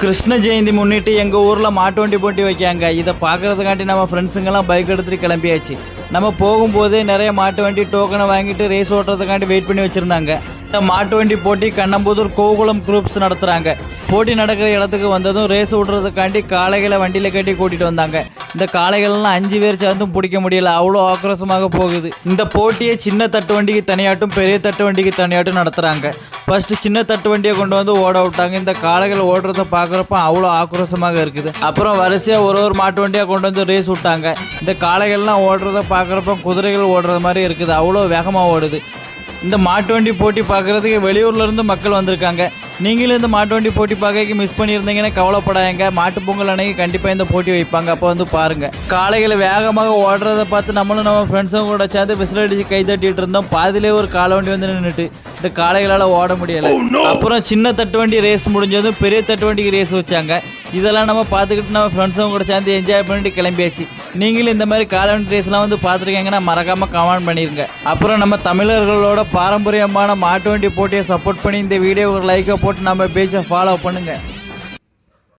கிருஷ்ண ஜெயந்தி முன்னிட்டு எங்கள் ஊரில் மாட்டு வண்டி போட்டி வைக்காங்க இதை பார்க்கறதுக்காண்டி நம்ம ஃப்ரெண்ட்ஸுங்கெல்லாம் பைக் எடுத்துகிட்டு கிளம்பியாச்சு. நம்ம போகும்போதே நிறைய மாட்டு வண்டி டோக்கனை வாங்கிட்டு ரேஸ் ஓட்டுறதுக்காண்டி வெயிட் பண்ணி வச்சுருந்தாங்க. இந்த மாட்டு வண்டி போட்டி கண்ணம்புதூர் கோகுளம் குரூப்ஸ் நடத்துகிறாங்க போட்டி நடக்கிற இடத்துக்கு வந்ததும் ரேஸ் விடுறதுக்காண்டி காளைகளை வண்டியில் கட்டி கூட்டிகிட்டு வந்தாங்க. இந்த காளைகள்லாம் அஞ்சு பேர் சேர்ந்தும் பிடிக்க முடியல. அவ்வளோ ஆக்ரோஷமாக போகுது. இந்த போட்டியை சின்ன தட்டு வண்டிக்கு தனியாட்டும் பெரிய தட்டு வண்டிக்கு தனியாட்டும் நடத்துகிறாங்க ஃபர்ஸ்ட் சின்ன தட்டு வண்டியை கொண்டு வந்து ஓட விட்டாங்க. இந்த காளைகள் ஓடுறத பார்க்குறப்ப அவ்வளோ ஆக்ரோஷமாக இருக்குது. அப்புறம் வரிசையாக ஒரு ஒரு மாட்டு வண்டியாக கொண்டு வந்து ரேஸ் விட்டாங்க. இந்த காளைகள்லாம் ஓடுறத பார்க்குறப்ப குதிரைகள் ஓடுறது மாதிரி இருக்குது. அவ்வளோ வேகமாக ஓடுது. இந்த மாட்டு வண்டி போட்டி பார்க்குறதுக்கு வெளியூர்ல இருந்து மக்கள் வந்திருக்காங்க. நீங்களும் இந்த மாட்டு வண்டி போட்டி பார்க்க மிஸ் பண்ணியிருந்தீங்கன்னா கவலைப்படாதீங்க. மாட்டு பொங்கல் அன்னைக்கு கண்டிப்பாக இந்த போட்டி வைப்பாங்க. அப்போ வந்து பாருங்க. காளைகளை வேகமாக ஓடுறத பார்த்து நம்மளும் நம்ம ஃப்ரெண்ட்ஸும் கூட சேர்ந்து விசில் அடிச்சு கை தட்டிட்டு இருந்தோம். பாதியிலே ஒரு காளை வண்டி வந்து நின்றுட்டு இந்த காளைகளால் ஓட முடியல. அப்புறம் சின்ன தட்டு வண்டி ரேஸ் முடிஞ்சதும் பெரிய தட்டு வண்டிக்கு ரேஸ் வச்சாங்க. இதெல்லாம் நம்ம பார்த்துக்கிட்டு நம்ம ஃப்ரெண்ட்ஸும் கூட சேர்ந்து என்ஜாய் பண்ணிட்டு கிளம்பியாச்சு. நீங்களும் இந்த மாதிரி வண்டி ரேஸ்லாம் வந்து பார்த்துருக்கீங்கன்னா மறக்காம கமெண்ட் பண்ணிருங்க. அப்புறம் நம்ம தமிழர்களோட பாரம்பரியமான மாட்டு வண்டி போட்டியை சப்போர்ட் பண்ணி இந்த வீடியோ ஒரு லைக்கை போட்டு நம்ம பேஜை ஃபாலோ பண்ணுங்கள்